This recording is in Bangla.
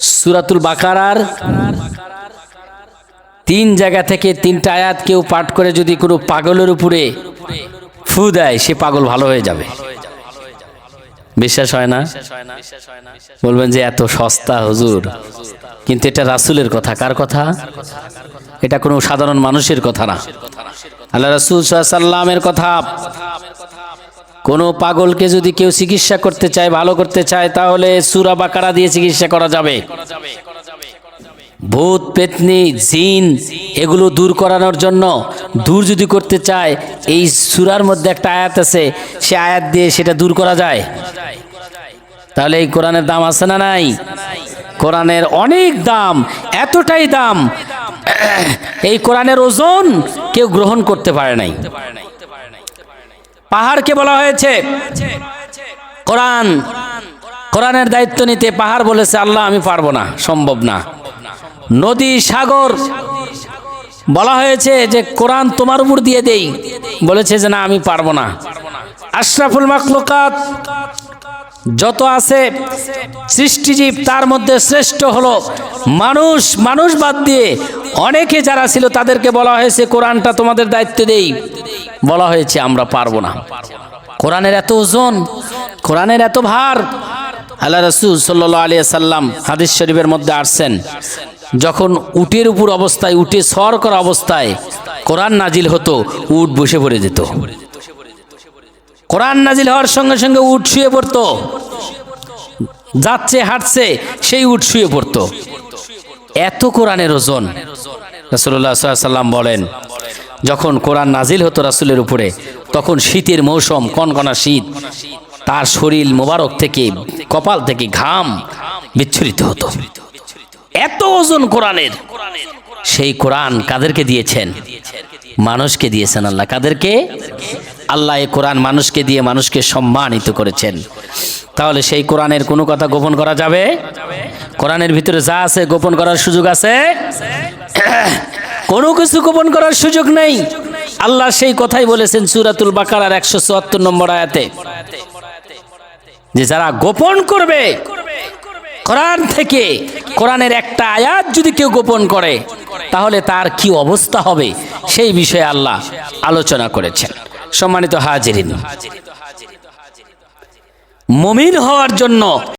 সুরাতুল বাকারার তিন জায়গা থেকে তিনটা আয়াত কেউ পাঠ করে যদি কোনো পাগলের উপরে ফু দেয়, সে পাগল ভালো হয়ে যাবে। বিশ্বাস হয় না? বলবেন যে এত সস্তা, হুজুর। কিন্তু এটা রাসুলের কথা। কার কথা? এটা কোনো সাধারণ মানুষের কথা না। আল্লাহ রাসুল সাল্লামের কথা। কোনো পাগলকে যদি কেউ চিকিৎসা করতে চায়, ভালো করতে চায়, তাহলে সুরা বাকারা দিয়ে চিকিৎসা করা যাবে। ভূত, পেতনি, জিন, এগুলো দূর করানোর জন্য, দূর যদি করতে চায়, এই সুরার মধ্যে একটা আয়াত আছে, সে আয়াত দিয়ে সেটা দূর করা যায়। তাহলে এই কোরআনের দাম আছে না নাই? কোরআনের অনেক দাম, এতটাই দাম। এই কোরআনের ওজন কেউ গ্রহণ করতে পারে নাই। পাহাড়কে বলা হয়েছে। কোরআন, কোরআনের দায়িত্ব নিতে পাহাড় বলেছে, আল্লাহ আমি পারব না, সম্ভব না। নদী, সাগর বলা হয়েছে যে, কোরআন তোমার উপর দিয়ে দেই। বলেছে যে, না, আমি পারব না। আশরাফুল মাকলুকাত যত আছে, সৃষ্টিজীব তার মধ্যে শ্রেষ্ঠ হলো। মানুষ মানুষ বাদ দিয়ে অনেকে যারা ছিল, তাদেরকে বলা হয়েছে, কোরআনটা তোমাদের দায়িত্ব দেই। বলা হয়েছে, আমরা পারব না। কোরআনের এত ওজন, কোরআনের এত ভার। আল্লাহ রসুল সাল্লাহ আলিয়া সাল্লাম হাদিস শরীফের মধ্যে আসছেন, যখন উটের উপর অবস্থায়, উটে সর করা অবস্থায় কোরআন নাজিল হতো, উট বসে পড়ে যেত। কোরআন নাজিল হওয়ার সঙ্গে সঙ্গে উট শুয়ে পড়তো। যাচ্ছে, হাঁটছে, সেই উট শুয়ে পড়তো। এত কোরআনের ওজন। রাসুল্লাহ সাল্লাম বলেন যখন কোরআন নাজিল হতো রাসুলের উপরে, তখন শীতের মৌসুম, কনকনা শীত, তার শরীর মোবারক থেকে, কপাল থেকে ঘাম বিচ্ছুরিত হতো। এত ওজন কোরআনের, সেই কোরআন কাদেরকে দিয়েছেন? মানুষকে দিয়েছেন আল্লাহ। কাদেরকে? আল্লাহ এই কোরআন মানুষকে দিয়ে মানুষকে সম্মানিত করেছেন। তাহলে সেই কোরআনের কোনো কথা গোপন করা যাবে? কোরআনের ভিতরে যা আছে গোপন করার সুযোগ আছে? কোনো কিছু গোপন করার সুযোগ নেই। আল্লাহ সেই কথাই বলেছেন সুরাতুল বাকারার একশো চুয়াত্তর নম্বর আয়াতে। যে যারা গোপন করবে, কোরআন থেকে কোরআনের একটা আয়াত যদি কেউ গোপন করে, তাহলে তার কি অবস্থা হবে? সেই বিষয়ে আল্লাহ আলোচনা করেছেন। সম্মানিত হাজিরিন, মমিন হওয়ার জন্য